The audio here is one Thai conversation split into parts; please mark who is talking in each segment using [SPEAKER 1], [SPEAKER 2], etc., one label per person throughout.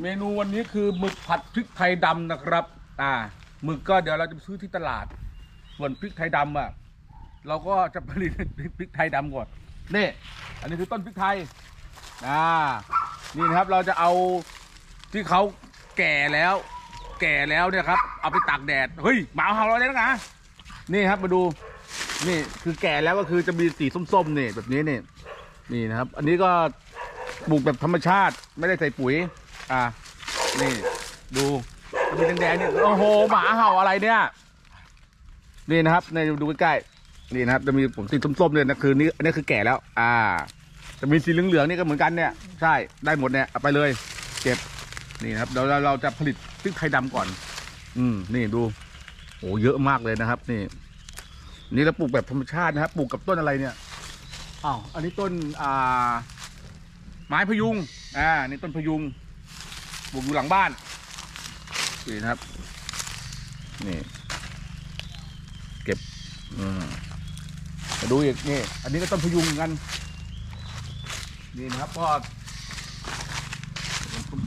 [SPEAKER 1] เมนูวันนี้คือหมึกผัดพริกไทยดำนะครับ อ่าหมึกก็เดี๋ยวเราจะไปซื้อที่ตลาด ส่วนพริกไทยดำอะ เราก็จะผลิตพริกไทยดำก่อนนี่อันนี้คือต้นพริกไทยอ่านี่นะครับเราจะเอาที่เขาแก่แล้ว แก่แล้วเนี่ยครับ เอาไปตากแดดเฮ้ยหมาเห่าเราเลยนะนี่ครับมาดูนี่คือแก่แล้วก็คือจะมีสีส้มๆนี่แบบนี้นี่นี่นะครับ อันนี้ก็ปลูกแบบธรรมชาติไม่ได้ใส่ปุ๋ย อ่านี่ ดูมีแดงๆเนี่ยโอ้โหหมาเห่าอะไรเนี่ยนี่นะครับในดูใกล้ๆนี่นะครับ จะมีผมสีส้มๆเลยนะคือนี่อันนี้คือแก่แล้ว อ่า จะมีสีเหลืองๆนี่ก็เหมือนกันเนี่ยใช่ได้หมดเนี่ยเอาไปเลยเก็บนี่นะครับเดี๋ยวเราเราจะผลิตพริกไทยดำก่อน อืม นี่ดูโอ้เยอะมากเลยนะครับ นี่ นี่เราปลูกแบบธรรมชาตินะครับปลูกกับต้นอะไรเนี่ยอ้าวอันนี้ต้นอ่า ไม้พยุงอ่านี่ต้นพยุง ปลูกอยู่หลังบ้านนี่นะครับ นี่ เก็บอืมมาดูอีกนี่ อันนี้ก็ต้นพยุงเหมือนกัน นี่นะครับก็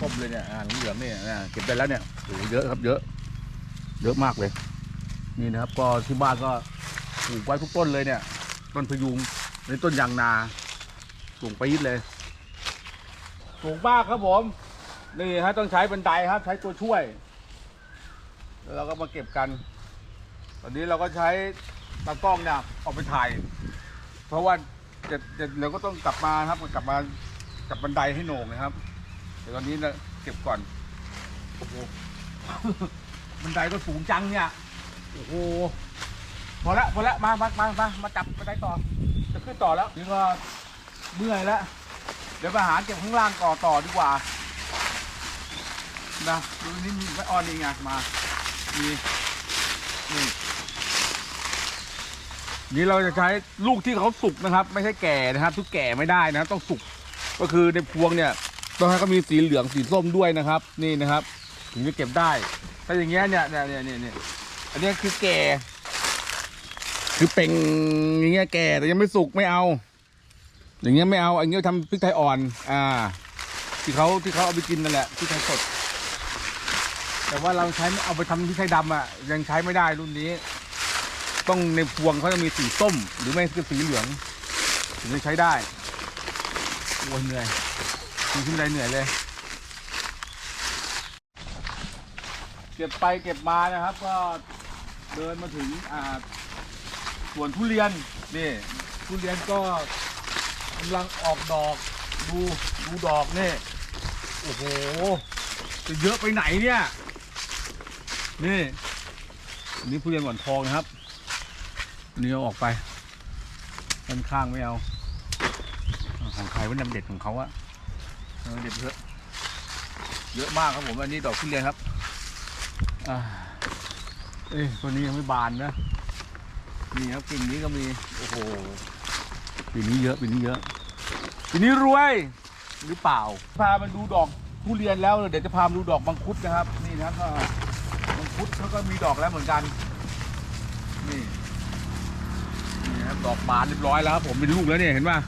[SPEAKER 1] ต้มๆเลยเนี่ยอ่าเหลืองๆเนี่ยเก็บได้แล้วเนี่ยโอ้โหเยอะครับ เยอะ เยอะมากเลย นี่นะครับ ก็ที่บ้านก็ปลูกไว้ทุกต้นเลยเนี่ย ต้นพยุงในต้นยางนาสูงไปยิดเลย สูงมากครับผม นี่ฮะต้องใช้บันไดครับ ใช้ตัวช่วย แล้วเราก็มาเก็บกัน ตอนนี้เราก็ใช้ตากล้องเนี่ยออกไปถ่าย เพราะว่าจะจะเราก็ต้องกลับมาครับกลับมากับบันไดให้โหน่งนะครับเดี๋ยวตอนนี้นะเก็บก่อนโอ้โห บันไดก็สูงจังเนี่ยโอ้โหพอละพอละมามามามามาจับบันไดต่อ จะขึ้นต่อแล้วนี่ก็เมื่อยแล้วเดี๋ยวไปหาเก็บข้างล่างก่อต่อดีกว่า นะดูนี่มีไม่ออนนี่ไงมามีนี่นี่เราจะใช้ลูกที่เขาสุกนะครับ ไม่ใช่แก่นะครับ ทุกแก่ไม่ได้นะครับต้องสุกก็คือในพวงเนี่ยต้องให้เขามีสีเหลืองสีส้มด้วยนะครับ นี่นะครับ ถึงจะเก็บได้ ถ้าอย่างเงี้ยเนี่ยเนี่ยเนี่ยเนี่ยอันนี้คือแก่ คือเป่งอย่างเงี้ยแก่แต่ยังไม่สุกไม่เอา อย่างเงี้ยไม่เอาอันเงี้ยทำพริกไทยอ่อน อ่า ที่เขาที่เขาเอาไปกินนั่นแหละพริกไทยสด แต่ว่าเราใช้เอาไปทำพริกไทยดำอะ ยังใช้ไม่ได้รุ่นนี้ ต้องในพวงเขาจะมีสีส้ม หรือไม่ก็สีเหลืองถึงจะใช้ได้โอ้ยเหนื่อยกินขึ้นไรเหนื่อยเลย เก็บไปเก็บมานะครับ ก็เดินมาถึงอ่าสวนทุเรียนนี่ทุเรียนก็กำลังออกดอก ดูดูดอกนี่โอ้โหจะเยอะไปไหนเนี่ย นี่อันนี้ทุเรียนหมอนทองนะครับอันนี้เอาออกไปด้านข้างไม่เอาอ่าของใครว่านำเด็ดของเขาอะเด็ดเยอะเยอะมากครับผมอันนี้ดอกทุเรียนครับอเอ้ยตัวนี้ยังไม่บานนะนี่ครับกิ่งนี้ก็มีโอ้โหปีนี้เยอะปีนี้เยอะปีนี้รวยหรือเปล่า พามาดูดอกทุเรียนแล้วเดี๋ยวจะพามาดูดอกมังคุดนะครับ นี่นะครับ ก็มังคุดเขาก็มีดอกแล้วเหมือนกัน นี่นี่นะครับดอกบานเรียบร้อยแล้วครับผมเป็นลูกแล้วเนี่ยเห็นป่ะ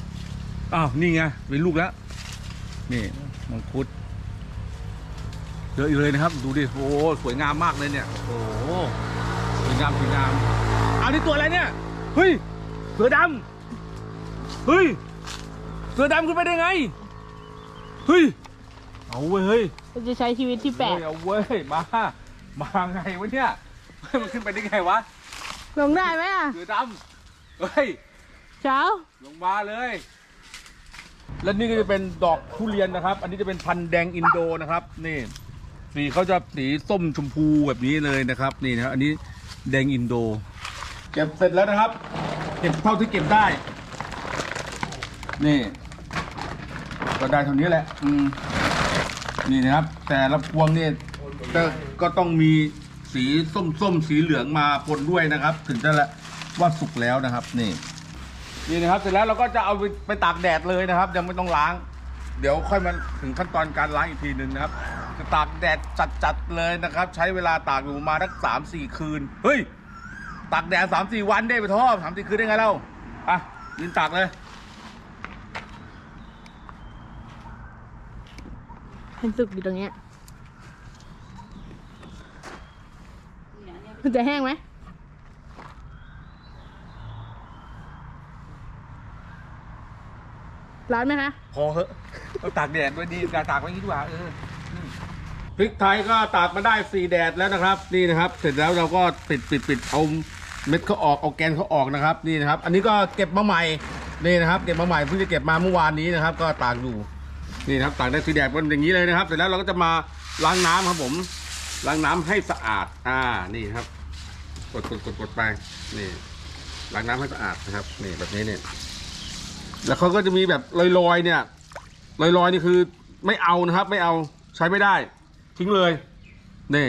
[SPEAKER 1] อ้าวนี่ไงเป็นลูกแล้วนี่มังคุดเยอะอยู่เลยนะครับ ดูดิโอ้โหสวยงามมากเลยเนี่ยโอ้โหสวยงามสวยงามเอานี่ตัวอะไรเนี่ยเฮ้ยเสือดำเฮ้ยเสือดำขึ้นไปได้ไงเฮ้ยเอาเว้ยเฮ้ย
[SPEAKER 2] เราจะใช้ชีวิตที่แปลก
[SPEAKER 1] เฮ้ยเอาเว้ยมา มาไงวะเนี่ยเฮ้ยมันขึ้นไปได้ไงวะ
[SPEAKER 2] ลงได้ไหมอะ
[SPEAKER 1] เสือดำเฮ้ย
[SPEAKER 2] เช้า
[SPEAKER 1] ลงมาเลย แล้วนี่ก็จะเป็นดอกทุเรียนนะครับ อันนี้จะเป็นพันธุ์แดงอินโดนะครับ นี่ สีเขาจะสีส้มชมพูแบบนี้เลยนะครับ นี่นะครับ อันนี้แดงอินโด เก็บเสร็จแล้วนะครับ เก็บเท่าที่เก็บได้ นี่ก็ได้เท่านี้แหละ อืม นี่นะครับ แต่ละพวงเนี่ย ก็ก็ต้องมีสีส้มๆสีเหลืองมาปนด้วยนะครับ ถึงจะละว่าสุกแล้วนะครับ นี่นี่นะครับ เสร็จแล้วเราก็จะเอาไปไปตากแดดเลยนะครับ ยังไม่ต้องล้าง เดี๋ยวค่อยมาถึงขั้นตอนการล้างอีกทีหนึ่งนะครับจะตากแดดจัดๆเลยนะครับ ใช้เวลาตากอยู่มาณสักสามสี่คืนเฮ้ยตากแดดสามสี่วันได้ไปทอสามสี่คืนได้ไงเล่าอะยืนตากเลย
[SPEAKER 2] เป็นสุกอยู่ตรงเนี้ย มันจะแห้งไหมร้อนไหมคะ
[SPEAKER 1] พอเหอะเราตากแดดไว้ดีการตากไว้อย่างนี้ดีกว่าเอออืมพริกไทยก็ตากมาได้สี่แดดแล้วนะครับ นี่นะครับ เสร็จแล้วเราก็ปิดปิดปิดเอาเม็ดเขาออกเอาแกนเขาออกนะครับ นี่นะครับ อันนี้ก็เก็บมาใหม่นี่นะครับเก็บมาใหม่เพิ่งจะเก็บมาเมื่อวานนี้นะครับ ก็ตากอยู่นี่นะครับตากได้สี่แดดเป็นอย่างนี้เลยนะครับ เสร็จแล้วเราก็จะมาล้างน้ำครับผม ล้างน้ำให้สะอาด อ่า นี่ครับ กดกดกดกดไป นี่ล้างน้ำให้สะอาดนะครับ นี่แบบนี้เนี่ย แล้วเขาก็จะมีแบบลอยๆเนี่ย ลอยๆนี่คือไม่เอานะครับ ไม่เอาใช้ไม่ได้ ทิ้งเลย นี่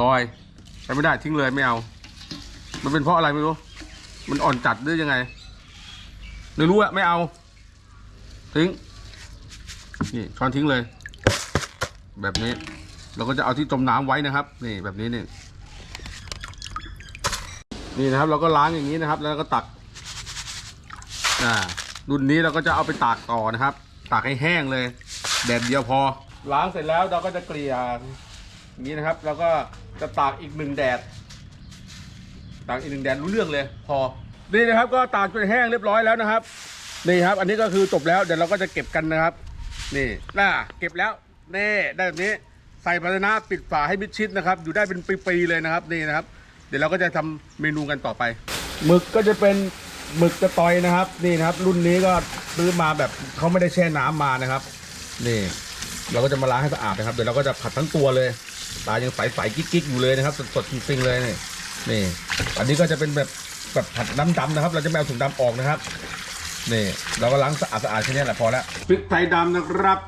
[SPEAKER 1] ลอย ใช้ไม่ได้ทิ้งเลยไม่เอา มันเป็นเพราะอะไรไม่รู้ มันอ่อนจัดหรือยังไงไม่รู้อะไม่เอา ทิ้ง นี่ช้อนทิ้งเลย แบบนี้ เราก็จะเอาที่จมน้ำไว้นะครับ นี่แบบนี้นี่นี่นะครับ เราก็ล้างอย่างนี้นะครับ แล้วก็ตักอ่ารุ่นนี้เราก็จะเอาไปตากต่อนะครับ ตากให้แห้งเลยแดดเดียวพอ ล้างเสร็จแล้วเราก็จะเกลี่ยอย่างนี้นะครับ แล้วก็จะตากอีกหนึ่งแดด ตากอีกหนึ่งแดดรู้เรื่องเลย พอนี่นะครับก็ตากจนแห้งเรียบร้อยแล้วนะครับนี่ครับ อันนี้ก็คือจบแล้วเดี๋ยวเราก็จะเก็บกันนะครับ นี่น่าเก็บแล้วนี่ได้แบบนี้ ใส่ภาชนะปิดฝาให้มิดชิดนะครับ อยู่ได้เป็นปีๆเลยนะครับนี่นะครับ เดี๋ยวเราก็จะทำเมนูกันต่อไปหมึกก็จะเป็นหมึกกระตอยนะครับนี่นะครับ รุ่นนี้ก็ซื้อมาแบบเขาไม่ได้แช่น้ำมานะครับ นี่ เราก็จะมาล้างให้สะอาดนะครับเดี๋ยวเราก็จะผัดทั้งตัวเลยปลายังใสๆกิ๊กๆอยู่เลยนะครับ สดๆจริงๆเลยนี่นี่ อันนี้ก็จะเป็นแบบแบบผัดน้ำดำนะครับ เราจะไม่เอาถุงดำออกนะครับนี่เราก็ล้างสะอาดสะอาดแค่นี้แหละพอแล้วพริกไทยดำนะครับ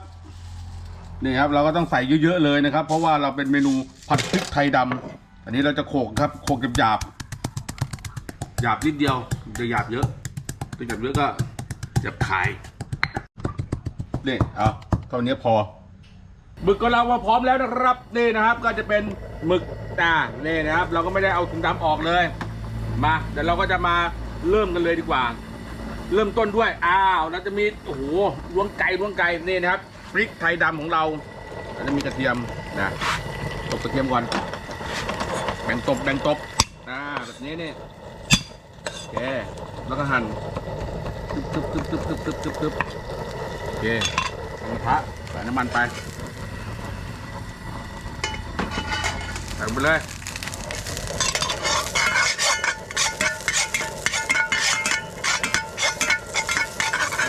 [SPEAKER 1] นี่ครับเราก็ต้องใส่เยอะๆเลยนะครับ เพราะว่าเราเป็นเมนูผัดพริกไทยดำอันนี้เราจะโขกครับโขกหยาบหยาบนิดเดียวจะหยาบเยอะถ้าหยาบเยอะก็หยาบคายนี่เอาเท่านี้พอหมึกก็เราว่าพร้อมแล้วนะครับนี่นะครับ ก็จะเป็นหมึกอ่านี่นะครับ เราก็ไม่ได้เอาถุงดำออกเลย มาเดี๋ยวเราก็จะมาเริ่มกันเลยดีกว่า เริ่มต้นด้วยอ้าวเราจะมีโอ้โหล้วงไก่ล้วงไก่นี่นะครับ พริกไทยดำของเราเราจะมีกระเทียมนะตบกระเทียมก่อนแบ่งตบแบ่งตบอ่าแบบนี้นี่โอเคแล้วก็หั่นตึ๊บตึ๊บตึ๊บตึ๊บตึ๊บตึ๊บตึ๊บโอเคใส่กระทะใส่น้ำมันไปใส่ไปเลย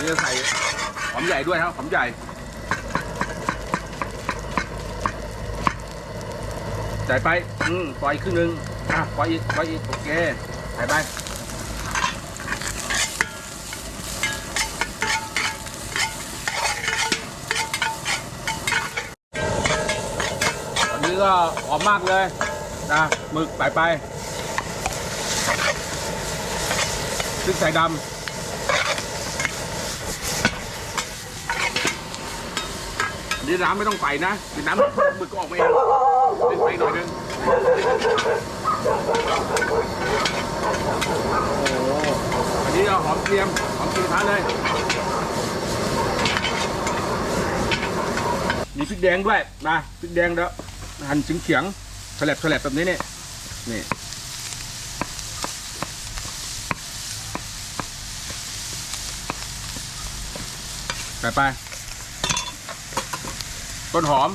[SPEAKER 1] นี่จะใส่หอมใหญ่ด้วยครับหอมใหญ่ ใส่ไป อืมปล่อยครึ่งหนึงอะปล่อยอีกปล่อยอีกโอเคใส่ไปอันนี้ก็หอมมากเลยนะหมึกใส่ไปพริกใส่ดำนนี้น้ำไม่ต้องใส่นะเดี๋ยวน้ำหมึกก็ออกมาเอง นไปหน่อยนึงอันนี้เอาหอมเกรียมหอมเกรียมทานเลย มีพริกแดงด้วยนะพริกแดงแล้วหั่นเฉียงๆแฉลบแฉลบแบบนี้เนี่ยนี่ไปไปต้นหอม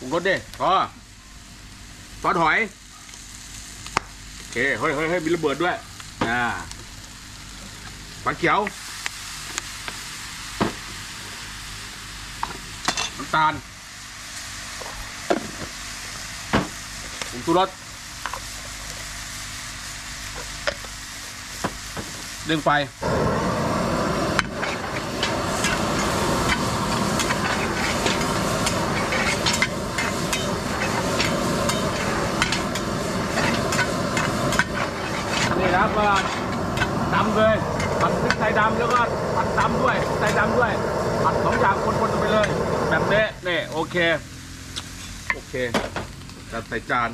[SPEAKER 1] ปรุงรสดิพอซอสหอย โอเค เฮ้ยเฮ้ยเฮ้ยมีระเบิดด้วย อ่าปลาเขียว น้ำตาลผงชูรสเร่งไฟ นะครับก็ดำเลยผัดพริกไทยดำแล้วก็ผัดดำด้วยไทยดำด้วยผัดสองอย่างคนๆกันไปเลย แบบนี้นี่โอเค โอเคจัดใส่จาน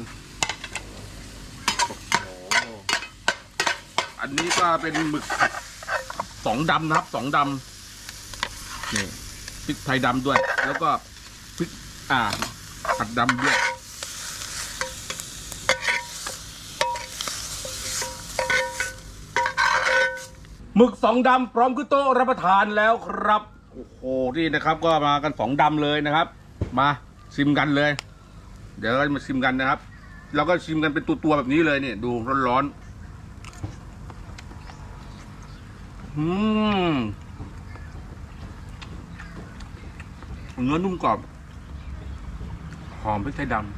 [SPEAKER 1] อันนี้ก็เป็นหมึกสองดำนะครับสองดำนี่พริกไทยดำด้วย แล้วก็พริกอ่าผัดดำด้วย หมึกสองดำพร้อมขึ้นโต๊ะรับประทานแล้วครับ โอ้โหนี่นะครับก็มากันสองดำเลยนะครับ มาชิมกันเลย เดี๋ยวเราจะมาชิมกันนะครับแล้วก็ชิมกันเป็นตัวๆแบบนี้เลยเนี่ยดูร้อนๆอืมเนื้อนุ่มกรอบ หอมพริกไทยดำ